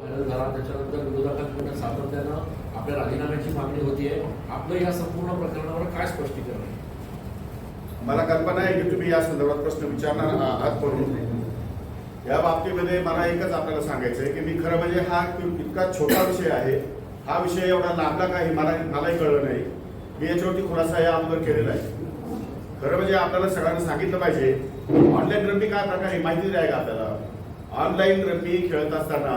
Viral झाला त्याच्यानंतर विरोधकांकडून सातत्यानं आपल्या राजीनाम्याची मागणी होतीये आपलं या संपूर्ण प्रकरणावर काय स्पष्टीकरण आहे? मला कल्पना आहे की तुम्ही या संदर्भात प्रश्न विचारणार आहात म्हणून या बाबतीमध्ये मला एकच आपल्याला सांगायचं आहे की मी खरं म्हणजे हा इतका छोटा विषय आहे. हा विषय एवढा लांबला काही मला मलाही कळलं नाही. मी याच्यावरती खुलासा या अगोदर केलेला आहे. खरं म्हणजे आपल्याला सगळ्यांना सांगितलं पाहिजे ऑनलाईन रमी काय प्रकार आहे माहिती द्या का आपल्याला? ऑनलाईन रमी खेळत असताना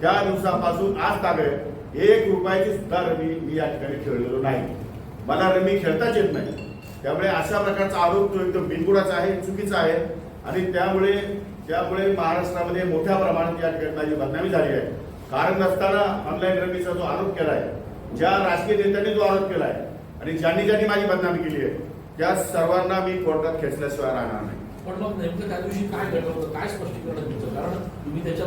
त्या दिवसापासून आज ताब्यात एक रुपयाची सुद्धा रमी मी या ठिकाणी खेळलेलो नाही. मला रमी खेळताच येत नाही. त्यामुळे अशा प्रकारचा आरोप जो एकदम बिनबुडाचा आहे चुकीचा आहे. आणि त्यामुळे त्यामुळे महाराष्ट्रामध्ये मोठ्या प्रमाणात या ठिकाणी माझी बदनामी झाली आहे. कारण नसताना ऑनलाईन रमीचा जो आरोप केला आहे ज्या राजकीय नेत्यांनी जो आरोप केला आहे आणि ज्यांनी ज्यांनी माझी बदनामी केली आहे त्या सर्वांना मी कोर्टात खेचल्याशिवाय राहणार नाही. पण मग नेमकं त्या दिवशी काय घडलं होतं? काय स्पष्टीकरण तुमचं कारण तुम्ही त्याच्या